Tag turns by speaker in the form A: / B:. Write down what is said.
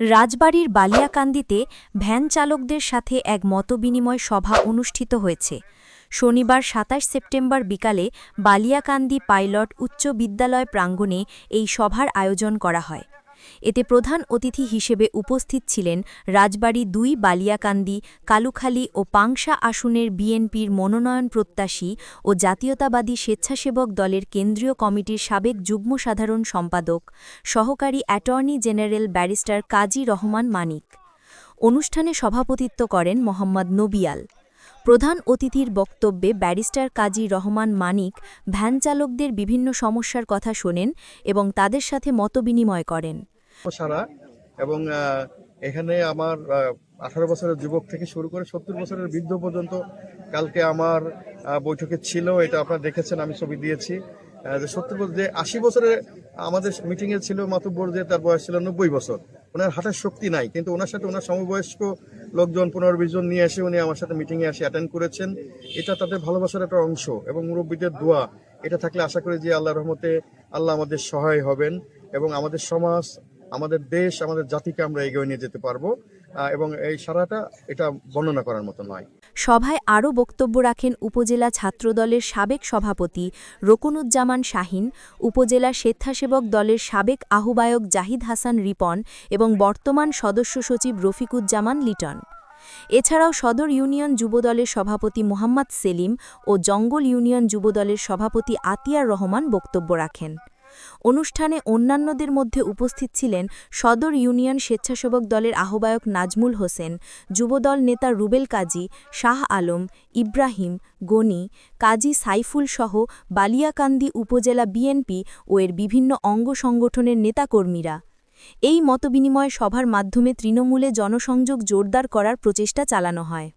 A: রাজবাড়ির বালিয়াকান্দিতে ভ্যান চালকদের সাথে এক মতবিনিময় সভা অনুষ্ঠিত হয়েছে। শনিবার সাতাশ সেপ্টেম্বর বিকালে বালিয়াকান্দি পাইলট উচ্চ বিদ্যালয় প্রাঙ্গণে এই সভার আয়োজন করা হয়। এতে প্রধান অতিথি হিসেবে উপস্থিত ছিলেন রাজবাড়ী দুই বালিয়াকান্দি, কালুখালী ও পাংশা আসনের বিএনপির মনোনয়ন প্রত্যাশী ও জাতীয়তাবাদী স্বেচ্ছাসেবক দলের কেন্দ্রীয় কমিটির সাবেক যুগ্ম সাধারণ সম্পাদক, সহকারী attorney general barrister Kazi Rahman Manik. অনুষ্ঠানে সভাপতিত্ব করেন মোহাম্মদ নবিয়াল। প্রধান অতিথির বক্তব্যে ব্যারিস্টার কাজী রহমান মানিক ভ্যান চালকদের বিভিন্ন সমস্যার কথা শোনেন এবং তাদের সাথে মতবিনিময় করেন।
B: সারা এবং এখানে আমার আঠারো বছরের যুবক থেকে শুরু করে সত্তর বছরের বৃদ্ধ পর্যন্ত কালকে আমার বৈঠকে ছিল, এটা আপনারা দেখেছেন, আমি ছবি দিয়েছি। যে সত্তর বছর, যে আশি বছরের আমাদের মিটিং এ ছিল মাতুব্বর, যে তার বয়স ছিল নব্বই বছর। ওনার হাঁটার শক্তি নাই, কিন্তু ওনার সাথে ওনার সমবয়স্ক লোকজন, পনেরো বিশ জন নিয়ে এসে উনি আমার সাথে মিটিং এ এসে অ্যাটেন্ড করেছেন। এটা তাদের ভালোবাসার একটা অংশ এবং মুরব্বীদের দোয়া। এটা থাকলে আশা করি যে আল্লাহ রহমতে আল্লাহ আমাদের সহায় হবেন এবং আমাদের সমাজ আমাদের দেশ, আমাদের জাতিকে আমরা এগিয়ে নিয়ে যেতে পারব এবং এই সারাটা এটা বর্ণনা করার মতো নয়।
A: সভায় আরও বক্তব্য রাখেন উপজেলা ছাত্রদলের সাবেক সভাপতি রকুনুজ্জামান শাহিন, উপজেলা স্বেচ্ছাসেবক দলের সাবেক আহ্বায়ক জাহিদ হাসান রিপন এবং বর্তমান সদস্য সচিব রফিকুজ্জামান লিটন। এছাড়াও সদর ইউনিয়ন যুবদলের সভাপতি মোহাম্মদ সেলিম ও জঙ্গল ইউনিয়ন যুবদলের সভাপতি আতিয়ার রহমান বক্তব্য রাখেন। অনুষ্ঠানে অন্যান্যদের মধ্যে উপস্থিত ছিলেন সদর ইউনিয়ন স্বেচ্ছাসেবক দলের আহ্বায়ক নাজমুল হোসেন, যুবদল নেতা রুবেল কাজী, শাহ আলম, ইব্রাহিম, গনি, কাজী সাইফুল সহ বালিয়াকান্দি উপজেলা বিএনপি ও এর বিভিন্ন অঙ্গ সংগঠনের নেতাকর্মীরা। এই মতবিনিময় সভার মাধ্যমে তৃণমূলে জনসংযোগ জোরদার করার প্রচেষ্টা চালানো হয়।